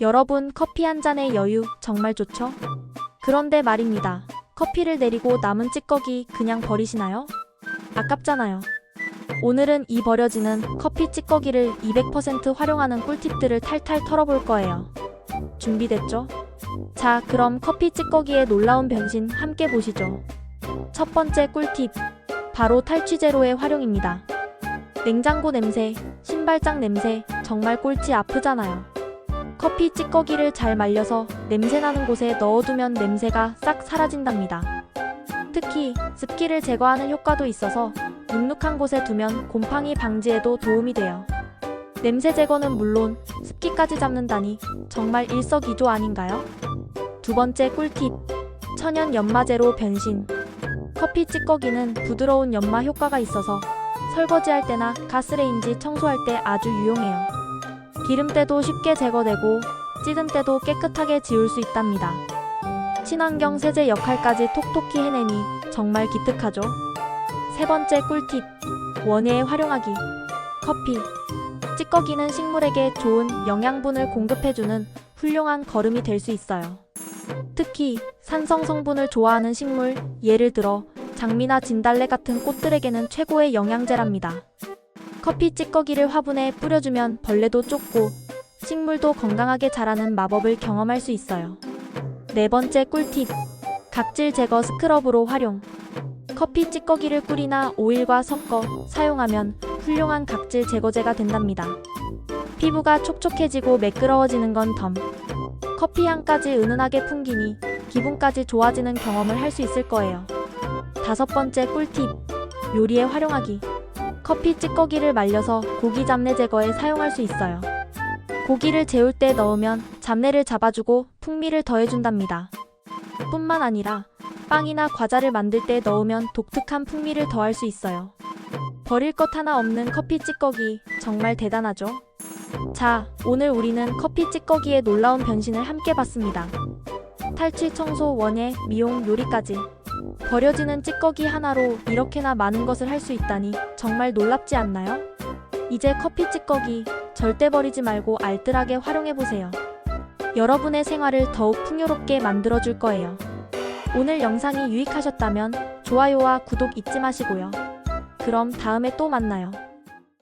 여러분, 커피 한 잔의 여유 정말 좋죠? 그런데 말입니다. 커피를 내리고 남은 찌꺼기 그냥 버리시나요? 아깝잖아요. 오늘은 이 버려지는 커피 찌꺼기를 200% 활용하는 꿀팁들을 탈탈 털어볼 거예요. 준비됐죠? 자, 그럼 커피 찌꺼기의 놀라운 변신 함께 보시죠. 첫 번째 꿀팁. 바로 탈취제로의 활용입니다. 냉장고 냄새, 신발장 냄새, 정말 꼴찌 아프잖아요. 커피 찌꺼기를 잘 말려서 냄새나는 곳에 넣어두면 냄새가 싹 사라진답니다. 특히 습기를 제거하는 효과도 있어서 눅눅한 곳에 두면 곰팡이 방지에도 도움이 돼요. 냄새 제거는 물론 습기까지 잡는다니 정말 일석이조 아닌가요? 두 번째 꿀팁. 천연 연마제로 변신. 커피 찌꺼기는 부드러운 연마 효과가 있어서 설거지할 때나 가스레인지 청소할 때 아주 유용해요. 기름때도 쉽게 제거되고 찌든 때도 깨끗하게 지울 수 있답니다. 친환경 세제 역할까지 톡톡히 해내니 정말 기특하죠? 세 번째 꿀팁. 원예에 활용하기. 커피. 찌꺼기는 식물에게 좋은 영양분을 공급해주는 훌륭한 거름이 될 수 있어요. 특히 산성 성분을 좋아하는 식물, 예를 들어 장미나 진달래 같은 꽃들에게는 최고의 영양제랍니다. 커피 찌꺼기를 화분에 뿌려주면 벌레도 쫓고 식물도 건강하게 자라는 마법을 경험할 수 있어요. 네 번째 꿀팁. 각질 제거 스크럽으로 활용. 커피 찌꺼기를 꿀이나 오일과 섞어 사용하면 훌륭한 각질 제거제가 된답니다. 피부가 촉촉해지고 매끄러워지는 건 덤. 커피 향까지 은은하게 풍기니 기분까지 좋아지는 경험을 할 수 있을 거예요. 다섯 번째 꿀팁. 요리에 활용하기. 커피 찌꺼기를 말려서 고기 잡내 제거에 사용할 수 있어요. 고기를 재울 때 넣으면 잡내를 잡아주고 풍미를 더해준답니다. 뿐만 아니라 빵이나 과자를 만들 때 넣으면 독특한 풍미를 더할 수 있어요. 버릴 것 하나 없는 커피 찌꺼기 정말 대단하죠? 자, 오늘 우리는 커피 찌꺼기의 놀라운 변신을 함께 봤습니다. 탈취, 청소, 원예, 미용, 요리까지. 버려지는 찌꺼기 하나로 이렇게나 많은 것을 할 수 있다니 정말 놀랍지 않나요? 이제 커피 찌꺼기 절대 버리지 말고 알뜰하게 활용해보세요. 여러분의 생활을 더욱 풍요롭게 만들어줄 거예요. 오늘 영상이 유익하셨다면 좋아요와 구독 잊지 마시고요. 그럼 다음에 또 만나요.